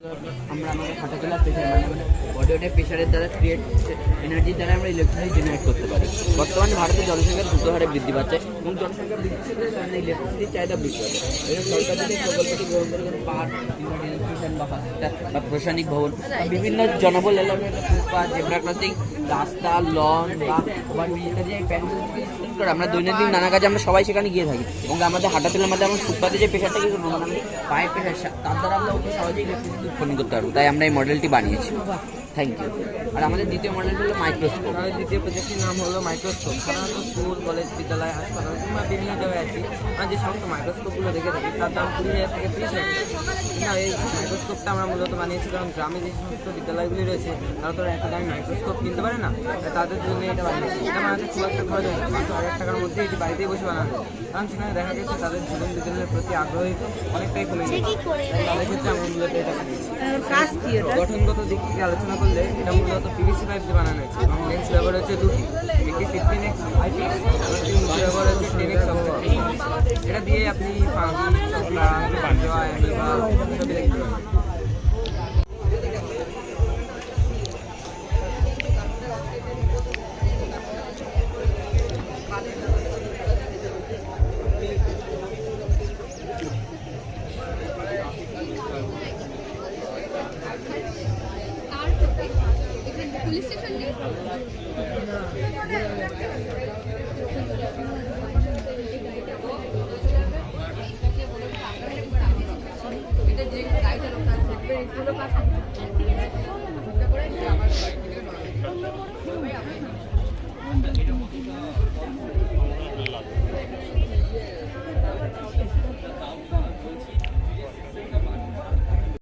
আমরা আমাদের মানে বডি প্রেশারের দ্বারা ক্রিয়েট এনার্জির দ্বারা আমরা ইলেকট্রিসিটি জেনারেট করতে পারি। বর্তমানে ভারতের জনসংখ্যা দ্রুত হারে বৃদ্ধি পাচ্ছে এবং জনসংখ্যা কারণে ইলেকট্রিসিটির চাহিদা বৃদ্ধি পাচ্ছে। সরকার প্রকল্পটি গ্রহণ করে পার্ক বা প্রশাসনিক ভবন বিভিন্ন জনবল ফুটপাথ জেব্রা ক্রসিং রাস্তা লন বা আমরা দৈনন্দিন নানা কাজে আমরা সবাই সেখানে গিয়ে থাকি এবং আমাদের হাঁটা চলার মধ্যে আমরা ফুটপাতে যে প্রেশারটা কি মানে পায়ের প্রেশার তার দ্বারা আমরা সহজেই ইলেকট্রিসিটি উৎপন্ন করতে পারব তাই আমরা এই মডেলটি বানিয়েছি থ্যাংক ইউ আর আমাদের দ্বিতীয় মডেলটি হলো মাইক্রোস্কোপ আমাদের দ্বিতীয় প্রজেক্টের নাম হলো মাইক্রোস্কোপ সাধারণত স্কুল কলেজ বিদ্যালয়, হাসপাতাল কিংবা বিভিন্ন জায়গায় আছি। আমরা যে সমস্ত মাইক্রোস্কোপগুলো দেখে থাকি, তার দাম কুড়ি হাজার থেকে ত্রিশ হাজার এই মাইক্রোস্কোপটা আমরা মূলত বানিয়েছি কারণ গ্রামে যে সমস্ত বিদ্যালয়গুলি রয়েছে, তারা তো একটা দামি মাইক্রোস্কোপ কিনতে পারে না। তাদের জন্য এটা বানিয়েছি। এটা বানাতে খুব একটা খরচ হয় মাত্র হাজার টাকার মধ্যে এটি বাড়িতেই বসে বানানো কারণ সেখানে দেখা গেছে তাদের জীবন বিজ্ঞানের প্রতি আগ্রহী অনেকটাই কমে গেছে। তাদের ক্ষেত্রে আমরা মূলত এটা বানিয়েছি। কাজ কি? গঠনগত দিক থেকে আলোচনা করলে এটা মূলত পিভিসি পাইপ দিয়ে বানানো হয়েছে এবং লেন্স ব্যবহার হচ্ছে দুটি। একটি ফিফটিন এক্স আইপিএস ব্যবহার হচ্ছে টেন এক্স এটা দিয়ে আপনি পাখি চকলা পাঞ্জা অ্যামিবা সবই দেখতে পাবেন পুলিশ স্টেশন নেই এটা যে গাড়িটা আছে